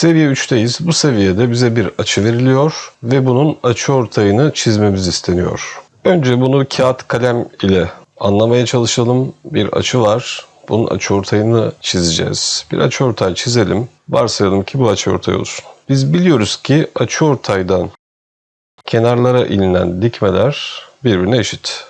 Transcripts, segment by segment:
Seviye 3'teyiz. Bu seviyede bize bir açı veriliyor ve bunun açı ortayını çizmemiz isteniyor. Önce bunu kağıt kalem ile anlamaya çalışalım. Bir açı var. Bunun açı ortayını çizeceğiz. Bir açı ortay çizelim. Varsayalım ki bu açı ortay olsun. Biz biliyoruz ki açı ortaydan kenarlara inilen dikmeler birbirine eşit.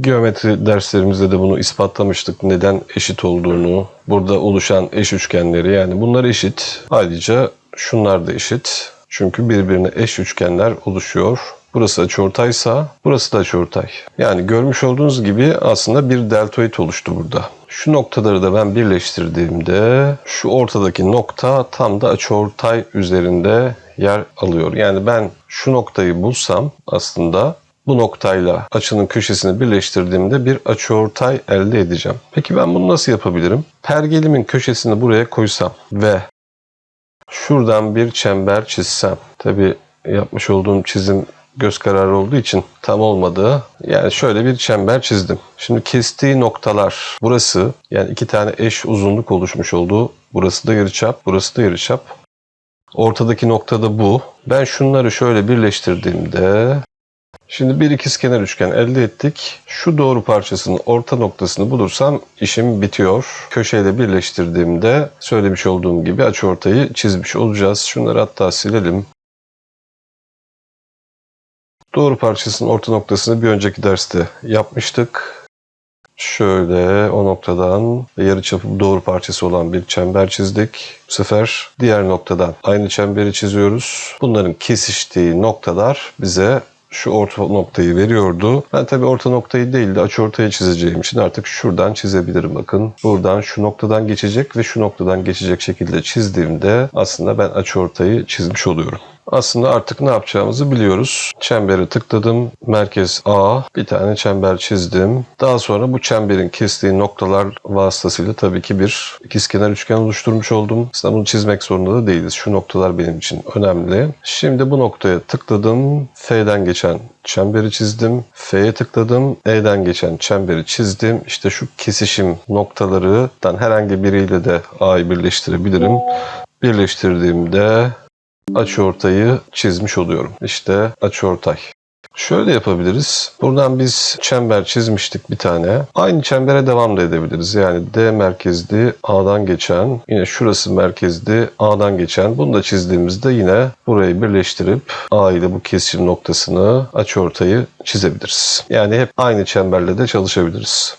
Geometri derslerimizde de bunu ispatlamıştık. Neden eşit olduğunu, burada oluşan eş üçgenleri yani bunlar eşit. Ayrıca şunlar da eşit. Çünkü birbirine eş üçgenler oluşuyor. Burası açıortaysa burası da açıortay. Yani görmüş olduğunuz gibi aslında bir deltoid oluştu burada. Şu noktaları da ben birleştirdiğimde şu ortadaki nokta tam da açıortay üzerinde yer alıyor. Yani ben şu noktayı bulsam aslında bu noktayla açının köşesini birleştirdiğimde bir açıortay elde edeceğim. Peki ben bunu nasıl yapabilirim? Pergelimin köşesini buraya koysam ve şuradan bir çember çizsem. Tabi yapmış olduğum çizim göz kararı olduğu için tam olmadı. Yani şöyle bir çember çizdim. Şimdi kestiği noktalar burası yani iki tane eş uzunluk oluşmuş olduğu burası da yarıçap, burası da yarıçap. Ortadaki nokta da bu. Ben şunları şöyle birleştirdiğimde Şimdi bir ikizkenar üçgen elde ettik. Şu doğru parçasının orta noktasını bulursam işim bitiyor. Köşeyle birleştirdiğimde söylemiş olduğum gibi açıortayı çizmiş olacağız. Şunları hatta silelim. Doğru parçasının orta noktasını bir önceki derste yapmıştık. Şöyle o noktadan yarıçapı doğru parçası olan bir çember çizdik. Bu sefer diğer noktadan aynı çemberi çiziyoruz. Bunların kesiştiği noktalar bize şu orta noktayı veriyordu. Ben tabii orta noktayı değil de açıortayı çizeceğim için artık şuradan çizebilirim bakın. Buradan şu noktadan geçecek ve şu noktadan geçecek şekilde çizdiğimde aslında ben açıortayı çizmiş oluyorum. Aslında artık ne yapacağımızı biliyoruz. Çemberi tıkladım. Merkez A. Bir tane çember çizdim. Daha sonra bu çemberin kestiği noktalar vasıtasıyla tabii ki bir ikizkenar üçgen oluşturmuş oldum. Aslında bunu çizmek zorunda da değiliz. Şu noktalar benim için önemli. Şimdi bu noktaya tıkladım. F'den geçen çemberi çizdim. F'ye tıkladım. E'den geçen çemberi çizdim. İşte şu kesişim noktalarından herhangi biriyle de A'yı birleştirebilirim. Birleştirdiğimde açıortayı çizmiş oluyorum. İşte açıortay. Şöyle yapabiliriz. Buradan biz çember çizmiştik bir tane. Aynı çembere devam da edebiliriz. Yani D merkezli A'dan geçen, yine şurası merkezli A'dan geçen. Bunu da çizdiğimizde yine burayı birleştirip A ile bu kesişim noktasını açıortayı çizebiliriz. Yani hep aynı çemberle de çalışabiliriz.